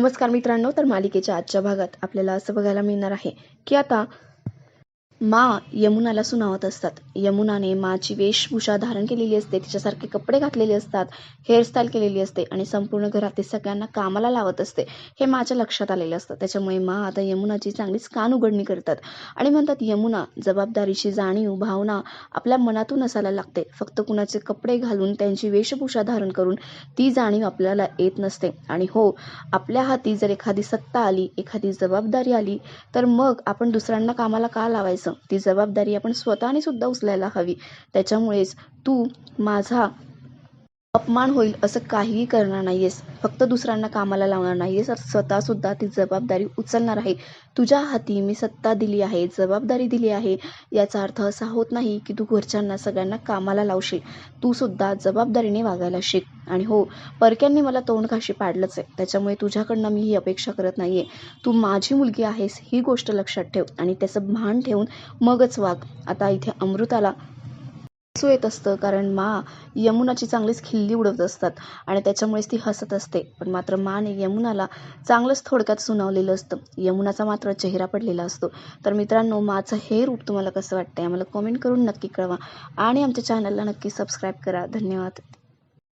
नमस्कार मित्रांनो तर मालिकेच्या आजच्या भागात आपल्याला असं बघायला मिळणार आहे की आता मा यमुनाला सुनावत असतात. यमुनाने माची वेशभूषा धारण केलेली असते. तिच्यासारखे कपडे घातलेले असतात. हेअरस्टाईल केलेली असते आणि संपूर्ण घरातील सगळ्यांना कामाला लावत असते. हे माच्या लक्षात आलेलं असतं. त्याच्यामुळे मा आता यमुनाची चांगलीच कान उघडणी करतात. आणि म्हणतात यमुना जबाबदारीची जाणीव भावना आपल्या मनातून असायला लागते. फक्त कुणाचे कपडे घालून त्यांची वेशभूषा धारण करून ती जाणीव आपल्याला येत नसते. आणि हो आपल्या हाती जर एखादी सत्ता आली एखादी जबाबदारी आली तर मग आपण दुसऱ्यांना कामाला का लावायचं? ती जबाबदारी आपण स्वतःने सुद्धा उचलायला हवी. त्याच्यामुळेच तू माझा अपमान होईल असं काहीही करणार नाहीयेस. फक्त दुसऱ्यांना कामाला लावणार नाहीयेस. तर स्वतःसुद्धा ती जबाबदारी उचलणार आहे. तुझ्या हाती मी सत्ता दिली आहे जबाबदारी दिली आहे. याचा अर्थ असा होत नाही की तू घरच्यांना सगळ्यांना कामाला लावशील. तू सुद्धा जबाबदारीने वागायला शिक. आणि हो परक्यांनी मला तोंडघाशी पाडलंच आहे. त्याच्यामुळे तुझ्याकडनं मी ही अपेक्षा करत नाही आहे तू माझी मुलगी आहेस ही गोष्ट लक्षात ठेव. आणि त्याचं भान ठेवून मगच वाग. आता इथे अमृताला हसू येत असतं कारण मा यमुनाची चांगलीच खिल्ली उडवत असतात आणि त्याच्यामुळेच ती हसत असते. पण मात्र माने यमुनाला चांगलंच थोडक्यात सुनावलेलं असतं. यमुनाचा मात्र चेहरा पडलेला असतो. तर मित्रांनो माझं हे रूप तुम्हाला कसं वाटतंय? आम्हाला कमेंट करून नक्की कळवा. आणि आमच्या चॅनलला नक्की सबस्क्राईब करा. धन्यवाद.